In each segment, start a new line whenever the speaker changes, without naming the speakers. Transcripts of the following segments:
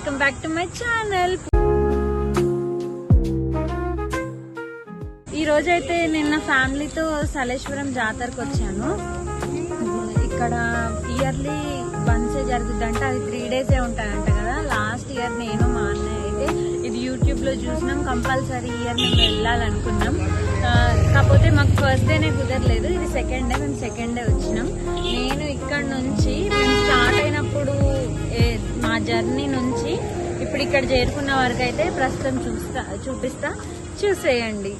Welcome back to my channel ఈ రోజైతే నిన్న ఫ్యామిలీతో సలేశ్వరం జాతరకు వచ్చాను. ఇక్కడ ఇయర్లీ వన్సే అంటే అది త్రీ డేసే ఉంటాయంట కదా. లాస్ట్ ఇయర్ నేను మా అన్నయ్య అయితే ఇది యూట్యూబ్లో చూసినాం. కంపల్సరీ ఇయర్ మేము వెళ్ళాలనుకున్నాం. కాకపోతే మాకు ఫస్ట్ డేనే కుదరలేదు. ఇది సెకండ్ డే మేము సెకండ్ డే వచ్చినాం. నేను ఇక్కడ నుంచి మేము స్టార్ట్ అయినప్పుడు మా జర్నీ నుంచి ఇప్పుడు ఇక్కడ చేరుకున్న వరకు అయితే ప్రస్తుతం చూస్తా చూపిస్తా. చూసేయండి.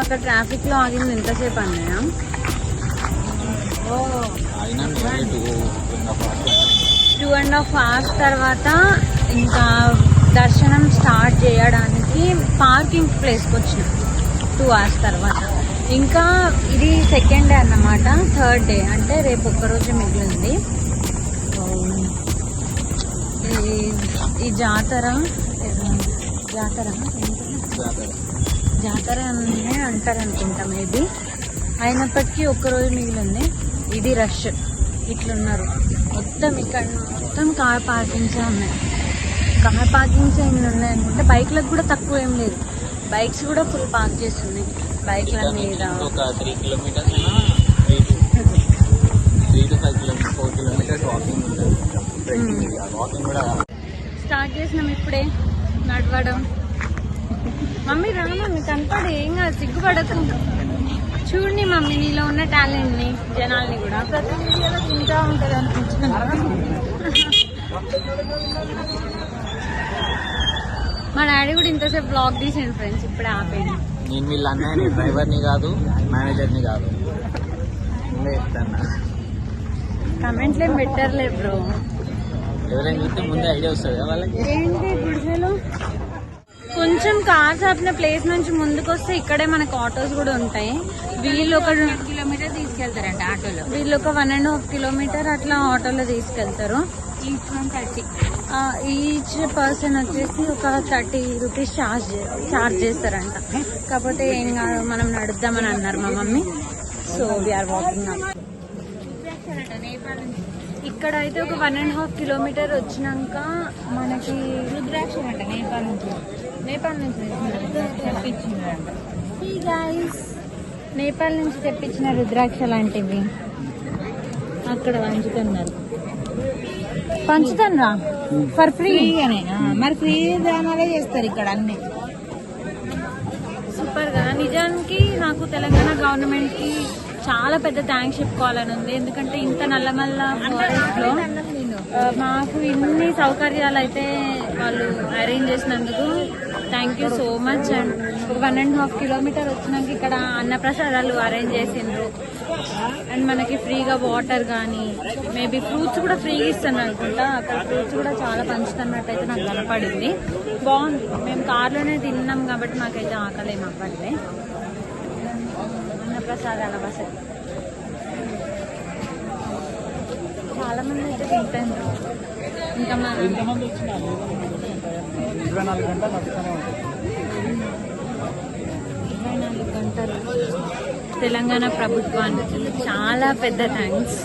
మనం అక్కడ ట్రాఫిక్లో ఆగింది ఎంతసేపు అన్నయ్య. టూ అండ్ హాఫ్ అవర్స్ తర్వాత ఇంకా దర్శనం స్టార్ట్ చేయడానికి పార్కింగ్ ప్లేస్కి వచ్చినాం. టూ అవర్స్ తర్వాత. ఇంకా ఇది సెకండ్ డే అన్నమాట థర్డ్ డే అంటే రేపు ఒక్కరోజు మిగిలింది. ఈ- ఈ జాతర? జాతర? జాతర అనే అంటారు అనుకుంటా మేబీ. అయినప్పటికీ ఒక్కరోజు మిగిలింది. ఇది రష్. ఇట్లున్నారు. మొత్తం ఇక్కడ మొత్తం కార్ పార్కింగ్స్ ఉన్నాయి. కార్ పార్కింగ్స్ ఏమి ఉన్నాయి అనుకుంటే బైక్లకు కూడా తక్కువ ఏం లేదు. బైక్స్ కూడా ఫుల్ పార్క్ చేస్తున్నాయి. బైక్ల మీద.
ఒక త్రీ కిలోమీటర్స్ అయినా three to three to five kilometres four kilometres walking ఉంటుంది. వాకింగ్ కూడా
స్టార్ట్ చేసినాం ఇప్పుడే. నడవడం. మమ్మీ రా మమ్మీ కనపడి ఏం కాదు సిగ్గుపడకు. చూడండి మమ్మీ నీలో ఉన్న టాలెంట్ని జనాల్ని కూడా. ప్రతి వీడియోలో తింటా ఉంటది మా డాడీ కూడా ఇంతసేపు బ్లాగ్ తీసిండు ఫ్రెండ్స్ ఇప్పుడే ఆపేయండి.
నేను వీళ్ళ అన్నయ్యని డ్రైవర్ని కాదు మేనేజర్ని కాదు.
కమెంట్లు ఏం పెట్టర్లే బ్రో
ఎవరైనా చూస్తే ముందే ఐడియా వస్తుంది కదా వాళ్ళకి.
ఏంటి గుడిసెలు? కొంచెం కార్స్ ఆపిన ప్లేస్ నుంచి ముందుకు వస్తే ఇక్కడే మనకు ఆటోస్ కూడా ఉంటాయి. వీళ్ళు ఒక కిలోమీటర్ తీసుకెళ్తారంట ఆటోలో. వీళ్ళు ఒక వన్ అండ్ హాఫ్ కిలోమీటర్ అట్లా ఆటోలో తీసుకెళ్తారు. Each one thirty. Each person వచ్చేసి ఒక థర్టీ రూపీస్ చార్జ్ చార్జ్ చేస్తారంట. కాకపోతే ఏం కాదు మనం నడుద్దామని అన్నారు మా మమ్మీ. సో వీఆర్ వాకింగ్ ఇక్కడ అయితే ఒక వన్ అండ్ హాఫ్ కిలోమీటర్ వచ్చినాక మనకి రుద్రాక్షలు అంట నేపాల్ నుంచి. నేపాల్ నుంచి గాయస్ నేపాల్ నుంచి తెప్పించిన రుద్రాక్ష లాంటివి. అక్కడ పంచుతున్నారు. పంచుతాను ఫర్ ఫ్రీ
మరి ఫ్రీ దానాలే చేస్తారు ఇక్కడ అన్ని.
సూపర్ కదా నిజానికి నాకు తెలంగాణ గవర్నమెంట్కి చాలా పెద్ద థ్యాంక్స్ చెప్పుకోవాలని ఉంది. ఎందుకంటే ఇంత నల్లమల్ల లో మాకు ఇన్ని సౌకర్యాలు అయితే వాళ్ళు అరేంజ్ చేసినందుకు thank you so much and ఒక వన్ అండ్ హాఫ్ కిలోమీటర్ వచ్చినాక ఇక్కడ అన్నప్రసాదాలు అరేంజ్ చేసిండ్రు. అండ్ మనకి ఫ్రీగా వాటర్ కానీ మేబీ ఫ్రూట్స్ కూడా ఫ్రీగా ఇస్తాను అనుకుంటా. అక్కడ ఫ్రూట్స్ కూడా చాలా పంచుతున్నట్టు అయితే నాకు కనపడింది. బాగుంది. మేము కార్లోనే తిన్నాం కాబట్టి మాకైతే ఆకలి ఏం అవ్వట్లే. అన్నప్రసాదాల వసతి. చాలా మంది అయితే తింటాను ఇంకా మా
ఇరవై నాలుగు గంటలు నడుస్తూనే ఉంటుంది.
ఇరవై నాలుగు గంటలు. తెలంగాణ ప్రభుత్వానికి చాలా పెద్ద థ్యాంక్స్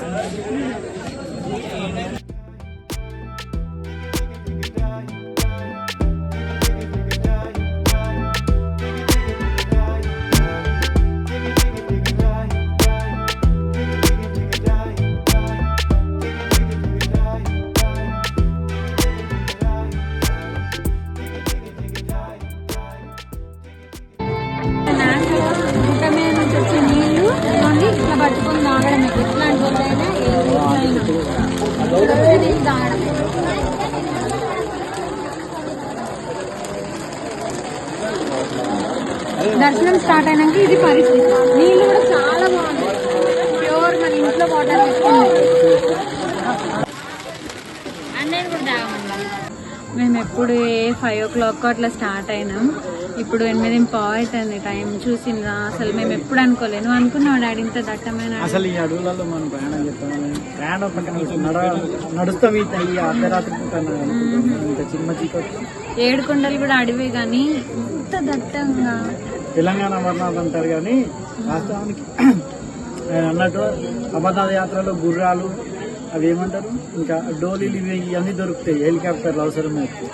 తాగడం దర్శనం స్టార్ట్ అయినాక ఇది పరిస్థితి. నీళ్ళు కూడా చాలా బాగుంది ప్యూర్ మన ఇంట్లో వాటర్ అన్నీ కూడా తాగమన్నా మేము ఎప్పుడు ఏ ఫైవ్ ఓ క్లాక్ అట్లా స్టార్ట్ అయినాం. ఇప్పుడు ఎనిమిది పావు అవుతుంది టైం చూసిండ్రా అసలు మేము ఎప్పుడు అనుకోలేదు. నువ్వు అనుకున్నావు డాడీ ఇంత దట్టమైన.
అసలు ఈ అడవులలో మనం ప్రయాణం చేస్తాం ప్రయాణం పక్కన పెట్టి నడ నడుస్తాం ఈ ఈ అర్ధరాత్రి పూట అనుకుంటాం. ఇంత చిన్న చీకటి.
ఏడు కొండలు కూడా అడవి కానీ ఇంత దట్టంగా.
తెలంగాణ అమర్నాథ్ అంటారు కానీ వాస్తవానికి అన్నట్టు అమర్నాథ్ యాత్రలో గుర్రాలు అవి ఏమంటారు ఇంకా డోలీలు ఇవి ఇవన్నీ దొరుకుతాయి హెలికాప్టర్లు అవసరం అయితే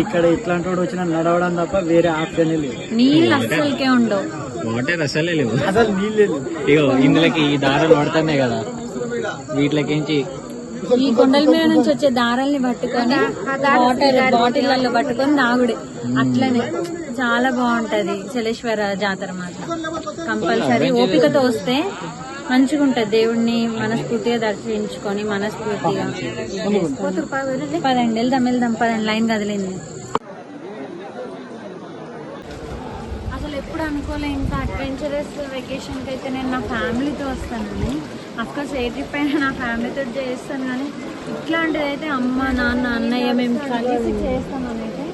ఇక్కడ ఇట్లాంటి వాడు వచ్చినా నడవడం తప్ప వేరే ఆప్షన్ లేదు.
నీళ్ళు ఉండవు.
వాటర్ అసలే లేవు.
అసలు నీళ్ళే లేవు.
ఇగో ఇందులోకి ఈ దారాలు పడుతున్నాయి కదా. వీటిలోకించి?
ఈ కొండల మీద నుంచి వచ్చే దారాల్ని పట్టుకొని వాటర్ బాటిళ్ళలో పట్టుకొని తాగుడే. అట్లనే. చాలా బాగుంటది. చలేశ్వర జాతర మాత్రం. కంపల్సరీ. ఓపికతో వస్తే మంచిగా ఉంటది. దేవుణ్ణి మనస్ఫూర్తిగా దర్శించుకొని మనస్ఫూర్తిగా పదండి వెళ్దాం వెళ్దాం పదండి. లైన్ కదిలింది. అసలు ఎప్పుడు అనుకోలే ఇంత అడ్వెంచరస్ వెకేషన్కి అయితే నేను నా ఫ్యామిలీతో వస్తానండి అఫ్కోర్స్ ఏ ట్రిప్ అయినా నా ఫ్యామిలీతో చేస్తాను కానీ ఇట్లాంటిది అయితే అమ్మ నాన్న అన్నయ్య మేము కలిసి చేస్తామని అయితే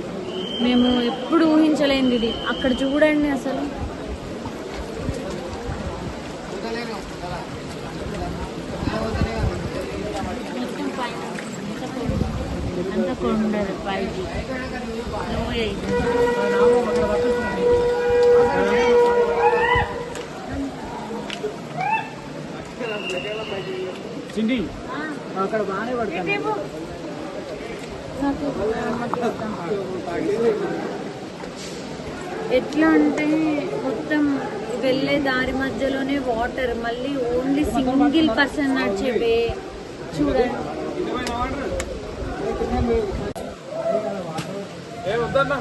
మేము ఎప్పుడు ఊహించలేంది ఇది అక్కడ చూడండి అసలు. మొత్తం అంత కొండలు పైకి లోయ ఇది.
చిండి అక్కడ బాగానే పడుతుంది
ఎట్లా అంటే మొత్తం వెళ్ళే దారి మధ్యలోనే వాటర్ మళ్ళీ ఓన్లీ సింగిల్ పర్సన్ నడిచే వే. చూడండి. వెళ్ళే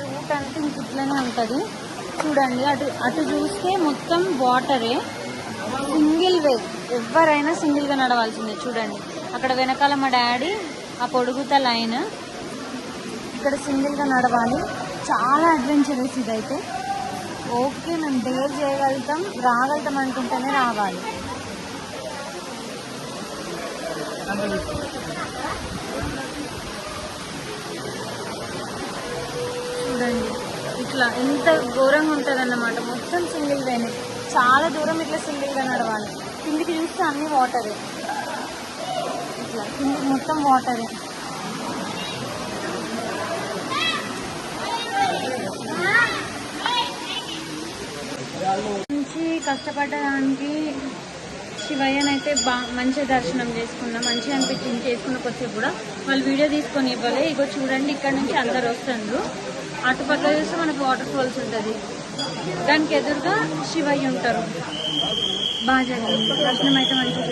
రూట్ అంతా ఇంక ఇట్లనే ఉంటుంది. చూడండి అటు అటు చూస్తే మొత్తం వాటరే సింగిల్ వే ఎవరైనా సింగిల్గా నడవాల్సిందే చూడండి. అక్కడ వెనకాల మా డాడీ ఆ పొడుగుత లైన్. ఇక్కడ సింగిల్గా నడవాలి. చాలా అడ్వెంచరస్ ఇదైతే. ఓకే మేము డేర్ చేయగలుగుతాం రాగలుగుతాం అనుకుంటేనే రావాలి. చూడండి ఇట్లా ఎంత ఘోరంగా ఉంటుంది అన్నమాట మొత్తం సింగిల్ వేనే. చాలా దూరం ఇట్లా సింగిల్గా నడవాలి. కిందికి చూస్తే అన్ని వాటరే. ఇట్లా కిందికి మొత్తం వాటరే. మంచి కష్టపడడానికి శివయ్యనైతే బా మంచిగా దర్శనం చేసుకున్నాం మంచిగా అనిపించింది. చేసుకున్న కొద్దిసేపు కూడా వాళ్ళు వీడియో తీసుకొని ఇవ్వాలి. ఇగో చూడండి ఇక్కడ నుంచి అందరు వస్తుండ్రు. అటు పక్క చూస్తే మనకు వాటర్ ఫాల్స్ ఉంటుంది. దానికి ఎదురుగా శివయ్య ఉంటారు. బాగా జరిగింది దర్శనం అయితే మంచిగా